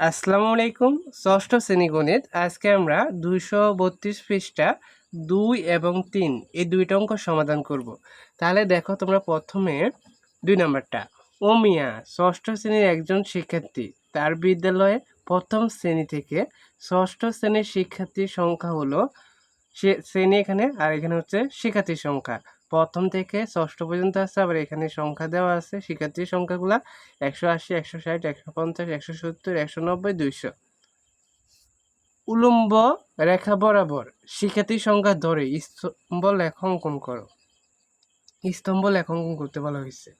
আসসালামু আলাইকুম, ষষ্ঠ শ্রেণি গণিত। আজকে আমরা দুইশো বত্রিশ পৃষ্ঠা দুই এবং তিন, এই দুইটা অঙ্ক সমাধান করব। তাহলে দেখো তোমরা প্রথমে দুই নম্বরটা। ওমিয়া ষষ্ঠ শ্রেণির একজন শিক্ষার্থী। তার বিদ্যালয়ে প্রথম শ্রেণি থেকে ষষ্ঠ শ্রেণির শিক্ষার্থীর সংখ্যা হলো সে শ্রেণি এখানে আর এখানে হচ্ছে শিক্ষার্থীর সংখ্যা। প্রথম থেকে ষষ্ঠ পর্যন্ত আছে, আবার এখানে সংখ্যা দেওয়া আছে, শিক্ষার্থীর সংখ্যাগুলা একশো আশি, একশো ষাট, একশো পঞ্চাশ, একশো সত্তর, একশো নব্বই, দুইশো। উলম্ব রেখা বরাবর শিক্ষার্থীর সংখ্যা ধরে স্তম্ভ লেখ অঙ্কন করো। স্তম্ভ লেখ অঙ্কন করতে বলা হয়েছে।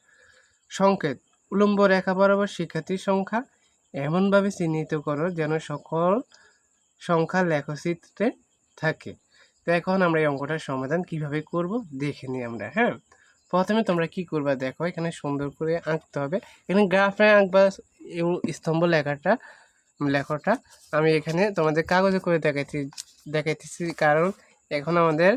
সংকেত, উলম্ব রেখা বরাবর শিক্ষার্থীর সংখ্যা এমনভাবে চিহ্নিত করো যেন সকল সংখ্যা লেখচিত্রে থাকে। তো এখন আমরা এই অঙ্কটার সমাধান কীভাবে করব দেখে নিই আমরা হ্যাঁ? প্রথমে তোমরা কি করবা দেখো, এখানে সুন্দর করে আঁকতে হবে। এখানে গ্রাফে আঁকবা এবং স্তম্ভ লেখাটা লেখাটা আমি এখানে তোমাদের কাগজে করে দেখাইছি দেখাইতেছি। কারণ এখন আমাদের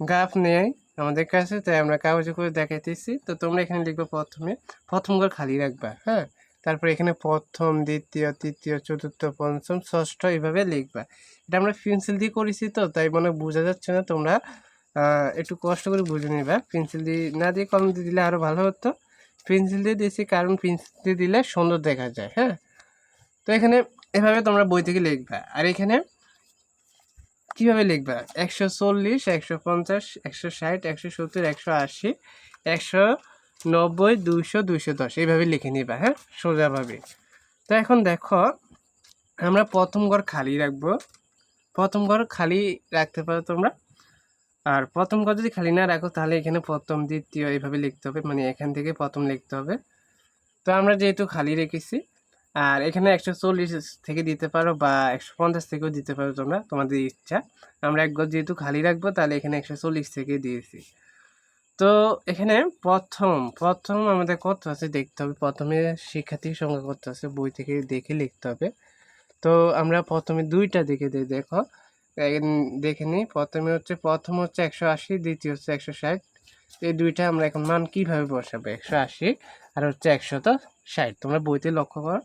গ্রাফ নেই আমাদের কাছে, তাই আমরা কাগজে করে দেখাইতেছি। তো তোমরা এখানে লিখবে প্রথমে, প্রথম ঘর খালি রাখবা হ্যাঁ? তারপর এখানে প্রথম, দ্বিতীয়, তৃতীয়, চতুর্থ, পঞ্চম, ষষ্ঠ এইভাবে লিখবা। এটা আমরা পেন্সিল দিয়ে করেছি তো, তাই মনে বোঝা যাচ্ছে না। তোমরা একটু কষ্ট করে বুঝে নিবা। পেন্সিল দিয়ে না দিয়ে কলম দিয়ে দিলে আরও ভালো হতো। পেন্সিল দিয়ে দিয়েছি কারণ পেন্সিল দিয়ে দিলে সুন্দর দেখা যায় হ্যাঁ? তো এখানে এভাবে তোমরা বই থেকে লিখবা। আর এখানে কীভাবে লিখবা? একশো চল্লিশ, একশো পঞ্চাশ, একশো ষাট, একশো সত্তর, একশো আশি, একশো নব্বই, দুইশো দুইশো দশ। এইভাবে লিখে নিবা হ্যাঁ? সোজাভাবে তো এখন দেখো, আমরা প্রথম ঘর খালি রাখব। প্রথম ঘর খালি রাখতে পারো তোমরা। আর প্রথম ঘর যদি খালি না রাখো, তাহলে এখানে প্রথম, দ্বিতীয় এইভাবে লিখতে হবে। মানে এখান থেকে প্রথম লিখতে হবে। তো আমরা যেহেতু খালি রেখেছি, আর এখানে একশো চল্লিশ থেকে দিতে পারো বা একশো পঞ্চাশ থেকেও দিতে পারো তোমরা, তোমাদের ইচ্ছা। আমরা এক ঘর যেহেতু খালি রাখব, তাহলে এখানে একশো চল্লিশ থেকে দিয়েছি। তো এখানে প্রথম প্রথম আমাদের কত আছে দেখতে হবে। প্রথমে শিক্ষার্থীর সংখ্যা কত আছে বই থেকে দেখে লিখতে হবে। তো আমরা প্রথমে দুইটা দেখে দিই, দেখো। দেখে নিই। প্রথমে হচ্ছে, প্রথম হচ্ছে একশো আশি, দ্বিতীয় হচ্ছে একশো ষাট। এই দুইটা আমরা এখন মান কীভাবে বসাবো? একশো আশি আর হচ্ছে একশত ষাট। তোমরা বইতে লক্ষ্য করো।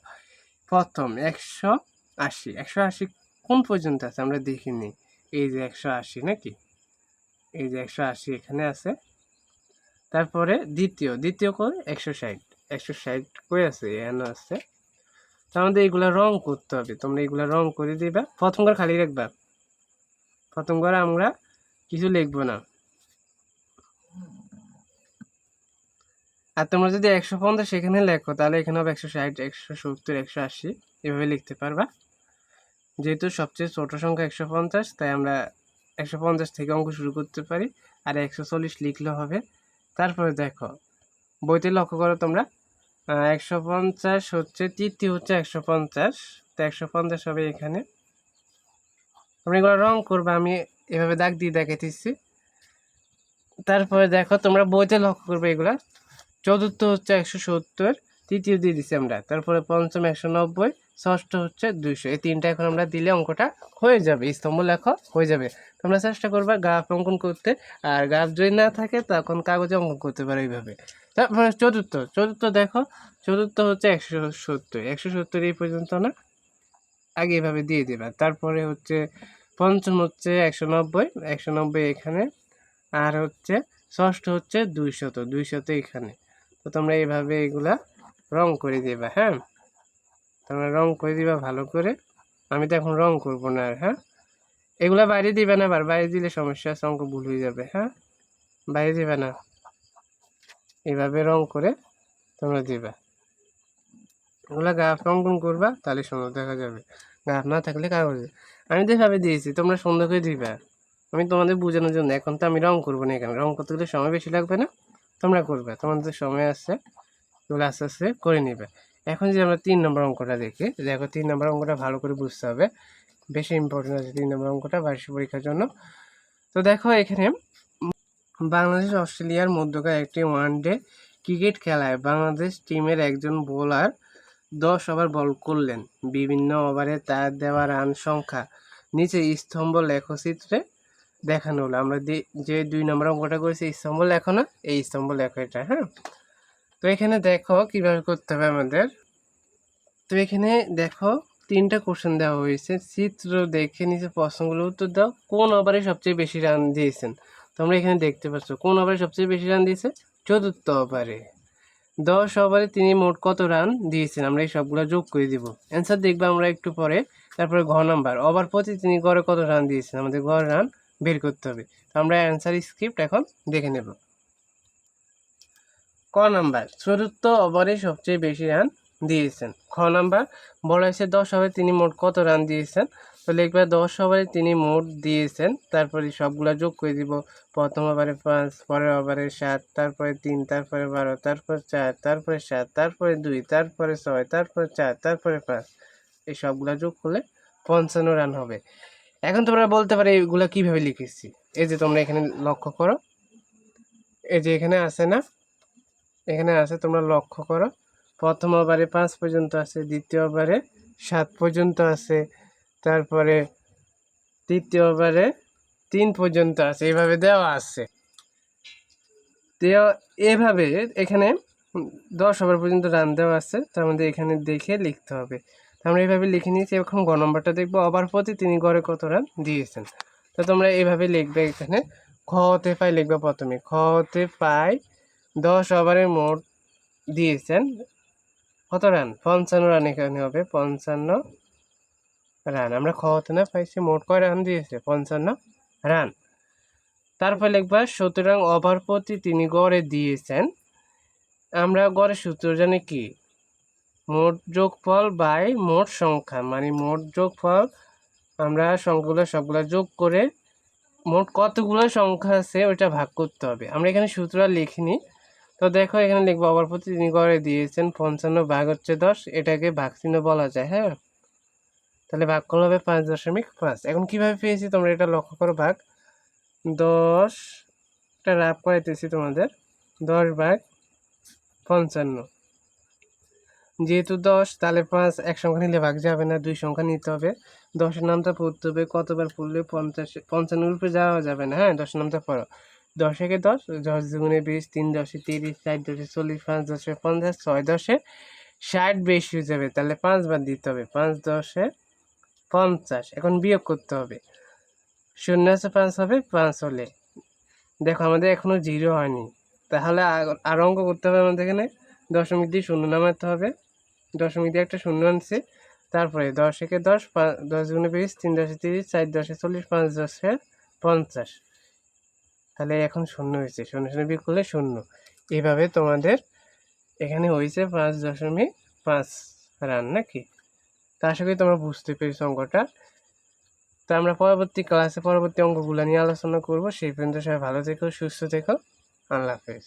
প্রথম, একশো আশি। একশো আশি কোন পর্যন্ত আছে? আমরা দেখিনি এই যে একশো আশি নাকি? এই যে একশো আশি এখানে আছে। তারপরে দ্বিতীয় দ্বিতীয় করে একশো ষাট একশো ষাট কই আছে? এখানে আছে। তো আমাদের এগুলা রং করতে হবে, তোমরা এগুলা রং করে দিবা। প্রথম ঘর খালি রাখবা। প্রথম আমরা কিছু লিখব না। আর তোমরা যদি একশো পঞ্চাশ সেখানে লেখো, তাহলে এখানে হবে একশো ষাট, একশো সত্তর, একশো আশি। এভাবে লিখতে পারবা। যেহেতু সবচেয়ে ছোট সংখ্যা একশো পঞ্চাশ, তাই আমরা একশো পঞ্চাশ থেকে অঙ্ক শুরু করতে পারি। আর একশো চল্লিশ লিখলে হবে। তারপরে দেখো বইতে লক্ষ্য করো তোমরা। একশো পঞ্চাশ হচ্ছে, তৃতীয় হচ্ছে একশো পঞ্চাশ। তো একশো পঞ্চাশ হবে এখানে। তোমরা এগুলো রং করবে, আমি এভাবে দাগ দিয়ে দেখাইতেছি। তারপরে দেখো, তোমরা বইতে লক্ষ্য করবে এগুলা। চতুর্থ হচ্ছে একশো সত্তর। তৃতীয় দিয়ে দিচ্ছি আমরা। তারপরে পঞ্চম একশো নব্বই, ষষ্ঠ হচ্ছে দুইশো। এই তিনটা এখন আমরা দিলে অঙ্কটা হয়ে যাবে, স্তম্ভ লেখা হয়ে যাবে। তোমরা চেষ্টা করবে গ্রাফ অঙ্কন করতে, আর গ্রাফ যদি না থাকে তখন কাগজে অঙ্কন করতে পারো এইভাবে। তারপরে চতুর্থ চতুর্থ দেখো, চতুর্থ হচ্ছে একশো সত্তর। একশো সত্তর এই পর্যন্ত না? আগে এভাবে দিয়ে দেবা। তারপরে হচ্ছে পঞ্চম হচ্ছে একশো নব্বই একশো নব্বই এখানে, আর হচ্ছে ষষ্ঠ হচ্ছে দুইশত দুইশত এখানে। তো তোমরা এইভাবে এগুলা রং করে দিবা হ্যাঁ? তোমরা রং করে দিবা ভালো করে। আমি তো এখন রং করব না আর হ্যাঁ? এগুলা বাইরে দিবে না আবার, বাইরে দিলে সমস্যা আছে, অঙ্ক ভুল হয়ে যাবে হ্যাঁ? বাইরে দিবে না। এভাবে রং করে তোমরা দিবা। এগুলা গাছ অঙ্কন করবা, তাহলে সুন্দর দেখা যাবে। গাছ না থাকলে কাগজে আমি যেভাবে দিয়েছি, তোমরা সুন্দর করে দিবা। আমি তোমাদের বোঝানোর জন্য, এখন তো আমি রং করব না এখানে। রং করতে গেলে সময় বেশি লাগবে না? তোমরা করবে, তোমাদের সময় আছে। এগুলো আস্তে আস্তে করে নেবে। এখন যে আমরা তিন নম্বর অঙ্কটা দেখি, দেখো তিন নম্বর অঙ্কটা ভালো করে বুঝতে হবে। বেশি ইম্পর্টেন্ট আছে তিন নম্বর অঙ্কটা বার্ষিক পরীক্ষার জন্য। তো দেখো এখানে বাংলাদেশ, অস্ট্রেলিয়ার মধ্যকার একটি ওয়ান ডে ক্রিকেট খেলায় বাংলাদেশ টিমের একজন বোলার দশ ওভার বল করলেন। বিভিন্ন ওভারে তার দেওয়া রান সংখ্যা নিচে স্তম্ভ লেখচিত্রে দেখানো হলো। আমরা যে দুই নম্বর অঙ্কটা করেছি স্তম্ভ লেখো না, এই স্তম্ভ লেখো এটা হ্যাঁ? তো এখানে দেখো কীভাবে করতে হবে আমাদের। তো এখানে দেখো তিনটা কোশ্চেন দেওয়া হয়েছে। চিত্র দেখে নিচে প্রশ্নগুলো উত্তর দাও। কোন ওভারে সবচেয়ে বেশি রান দিয়েছেন? তোমরা এখানে দেখতে পাচ্ছ। কোন ওভারে সবচেয়ে বেশি রান দিয়েছে? চতুর্থ ওভারে দশ ওভারে তিনি মোট কত রান দিয়েছেন? আমরা এই সবগুলো যোগ করে দিব। অ্যান্সার দেখব আমরা একটু পরে। তারপরে ঘ নাম্বার ওভার প্রতি তিনি গড়ে কত রান দিয়েছেন? আমাদের গড় রান বের করতে হবে। তো আমরা অ্যান্সার স্ক্রিপ্ট এখন দেখে নেব। ক নাম্বার? চতুর্থ ওভারে সবচেয়ে বেশি রান দিয়েছেন। খ নাম্বার, বলা হয়েছে দশ ওভারে তিনি মোট কত রান দিয়েছেন? তো লিখবে দশ ওভারে তিনি মোট দিয়েছেন, তারপরে সবগুলা যোগ করে দিব। প্রথম ওভারে পাঁচ, পরের ওভারে সাত, তারপরে তিন, তারপরে বারো, তারপর চার, তারপরে সাত, তারপরে দুই, তারপরে ছয়, তারপরে চার, তারপরে পাঁচ। এই সবগুলা যোগ করলে পঞ্চান্ন রান হবে। এখন তোমরা বলতে পারো এইগুলা কীভাবে লিখেছি। এই যে তোমরা এখানে লক্ষ্য করো। এই যে এখানে আছে না? এখানে আছে, তোমরা লক্ষ্য করো। প্রথম ওভারে পাঁচ পর্যন্ত আছে দ্বিতীয় ওভারে সাত পর্যন্ত আছে, তারপরে তৃতীয় ওভারে তিন পর্যন্ত আছে, এভাবে দেওয়া আছে। এভাবে এখানে দশ ওভার পর্যন্ত রান দেওয়া আছে, তার মধ্যে এখানে দেখে লিখতে হবে। তো আমরা এইভাবে লিখে নিয়েছি এখন গ নম্বরটা দেখব, ওভার প্রতি তিনি গড়ে কত রান দিয়েছেন। তো তোমরা এইভাবে লিখবে এখানে, খ হতে পাই লিখবে প্রথমে, খ হতে পাই দশ ওভারে মোট দিয়েছেন। কত রান? পঞ্চান্ন রান এখানে হবে, পঞ্চান্ন রান। আমরা খ হতে না পাইছি, মোট কয় রান দিয়েছে? পঞ্চান্ন রান। তারপর লিখবা, সুতরাং ওভার প্রতি তিনি গড়ে দিয়েছেন। আমরা গড়ে সূত্র জানি কি? মোট যোগফল বাই মোট সংখ্যা। মানে মোট যোগফল আমরা সংখ্যাগুলো সবগুলো যোগ করে মোট কতগুলো সংখ্যা আছে ওইটা ভাগ করতে হবে। আমরা এখানে সূত্র লিখিনি। তো দেখো, এখানে লিখব অপর প্রতি তিনি করে দিয়েছেন পঞ্চান্ন ভাগ হচ্ছে দশ, এটাকে ভাগ চিহ্ন বলা যায় হ্যাঁ? তাহলে ভাগ করলে হবে পাঁচ দশমিক পাঁচ। এখন কীভাবে পেয়েছি তোমরা এটা লক্ষ্য করো, ভাগ দশ এটা লাভ করাইতেছি তোমাদের, দশ ভাগ পঞ্চান্ন। যেহেতু দশ, তাহলে পাঁচ এক সংখ্যা নিলে ভাগ যাবে না, দুই সংখ্যা নিতে হবে। দশের নামটা পড়তে হবে, কতবার পড়লে পঞ্চাশ, পঞ্চান্নর উপরে যাওয়া যাবে না হ্যাঁ? দশের নামটা পড়ো। দশ একে দশ দশ দুগুণে বিশ, তিন দশে তিরিশ, চার দশে চল্লিশ, পাঁচ দশে পঞ্চাশ, ছয় দশে ষাট বেশি হয়ে যাবে, তাহলে পাঁচবার দিতে হবে। পাঁচ দশে পঞ্চাশ, এখন বিয়োগ করতে হবে। শূন্য আছে পাঁচ হবে, পাঁচ হলে। দেখো, আমাদের এখনও জিরো হয়নি। তাহলে আর অঙ্ক করতে হবে আমাদের এখানে। দশমিক দিয়ে শূন্য নামাতে হবে। দশমিক দিয়ে একটা শূন্য আনছে। তারপরে দশ একে দশ, পাঁচ, দশ গুণে বিশ, তিন দশে তিরিশ, চার দশে চল্লিশ, পাঁচ দশে পঞ্চাশ। তাহলে এখন শূন্য হয়েছে। শূন্য শূন্য বিয়োগ করলে শূন্য। এইভাবে তোমাদের এখানে হয়েছে পাঁচ দশমিক পাঁচ রান নাকি? তা আশা করি তোমরা বুঝতে পেরেছ অঙ্কটা। তো আমরা পরবর্তী ক্লাসে পরবর্তী অঙ্কগুলো নিয়ে আলোচনা করব। সেই পর্যন্ত সবাই ভালো থেকো, সুস্থ থেকো। আল্লাহ হাফেজ।